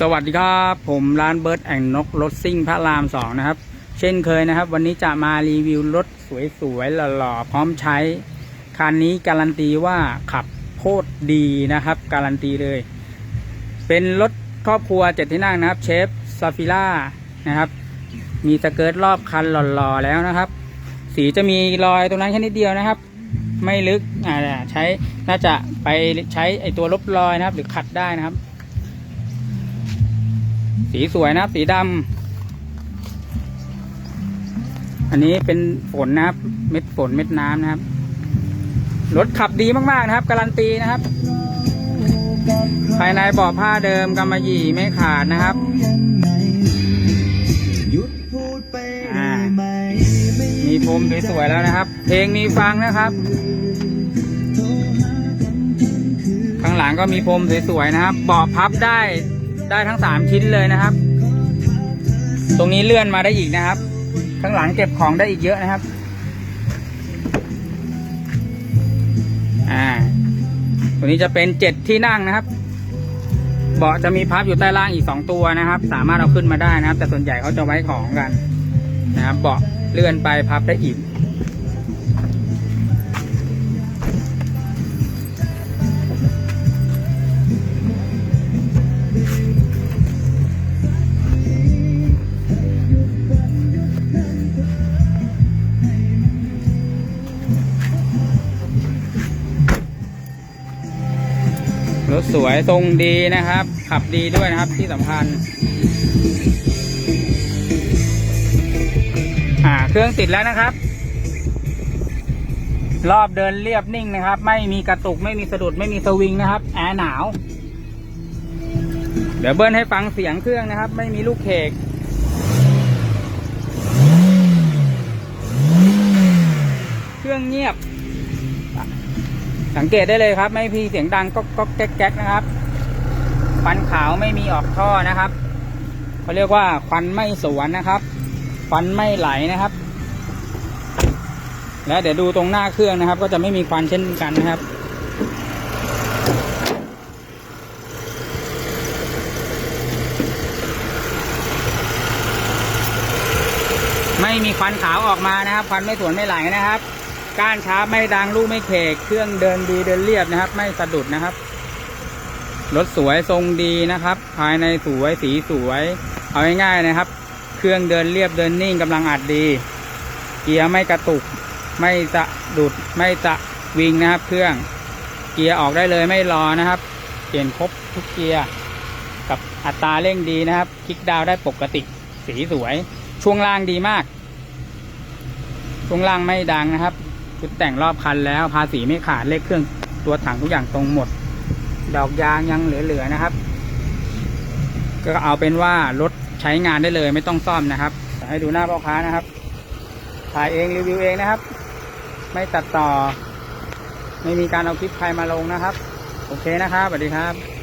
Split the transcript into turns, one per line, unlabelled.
สวัสดีครับผมร้านเบิร์ดแอนนกรถซิ่งพระรามสองนะครับ เช่นเคยนะครับ วันนี้จะมารีวิวรถสวยๆหล่อๆพร้อมใช้ คันนี้การันตีว่าขับโคตรดีนะครับ การันตีเลย เป็นรถครอบครัวเจ็ดที่นั่งนะครับ เชฟซาฟิล่านะครับ มีสเกิร์ตรอบคันหล่อๆแล้วนะครับ สีจะมีรอยตรงนั้นแค่นิดเดียวนะครับ ไม่ลึกอ่าใช้น่าจะไปใช้ไอตัวลบรอยนะครับ หรือขัดได้นะครับ สีสวยนะครับ สีดำ อันนี้เป็นฝนนะครับ เม็ดฝนเม็ดน้ำนะครับ รถขับดีมากๆนะครับ การันตีนะครับ ภายในเบาะผ้าเดิมกำมะหยี่ไม่ขาดนะครับ
มี
พรมสวยๆแล้วนะครับ เพลงมีฟังนะครับ ข้างหลังก็มีพรมสวยๆนะครับเบาะพับได้ ได้ทั้งสามชิ้นเลยนะครับ ตรงนี้เลื่อนมาได้อีกนะครับ ข้างหลังเก็บของได้อีกเยอะนะครับ อ่า ตัวนี้จะเป็นเจ็ดที่นั่งนะครับ เบาะจะมีพับอยู่ใต้ล่างอีกสองตัวนะครับ สามารถเอาขึ้นมาได้นะครับ แต่ส่วนใหญ่เขาจะไว้ของกันนะครับ เบาะเลื่อนไปพับได้อีก ถสวยทรงดีนะครับ ขับดีด้วยนะครับที่สำคัญอ่าเครื่องติดแล้วนะครับ รอบเดินเรียบนิ่งนะครับ ไม่มีกระตุกไม่มีสะดุดไม่มีสวิงนะครับแอร์หนาว เดี๋ยวเบิ้ลให้ฟังเสียงเครื่องนะครับ ไม่มีลูกเขก เครื่องเงียบ สังเกตได้เลยครับ ไม่มีเสียงดังก็ก็แก๊กแก๊กนะครับควันขาวไม่มีออกท่อนะครับเขาเรียกว่าควันไม่สวนนะครับควันไม่ไหลนะครับ และเดี๋ยวดูตรงหน้าเครื่องนะครับ ก็จะไม่มีควันเช่นกันนะครับไม่มีควันขาวออกมานะครับควันไม่สวนไม่ไหลนะครับ ก้านช้าไม่ดังลูกไม่เคกเครื่องเดินดีเดินเรียบนะครับ ไม่สะดุดนะครับรถสวยทรงดีนะครับ ภายในสวยสีสวย เอาง่ายๆนะครับ เครื่องเดินเรียบเดินนิ่งกำลังอัดดี เกียร์ไม่กระตุก ไม่สะดุดไม่สะวิงนะครับ เครื่องเกียร์ออกได้เลยไม่รอนะครับ เปลี่ยนครบทุกเกียร์กับอัตราเร่งดีนะครับ คลิกดาวได้ปกติสีสวย ช่วงล่างดีมาก ช่วงล่างไม่ดังนะครับ ชุดแต่งรอบคันแล้ว ภาษีไม่ขาดเลขเครื่องตัวถังทุกอย่างตรงหมด ดอกยางยังเหลือๆนะครับ ก็เอาเป็นว่ารถใช้งานได้เลยไม่ต้องซ่อมนะครับให้ดูหน้าพ่อค้านะครับ ถ่ายเองรีวิวเองนะครับ ไม่ตัดต่อ ไม่มีการเอาคลิปใครมาลงนะครับ โอเคนะครับสวัสดีครับ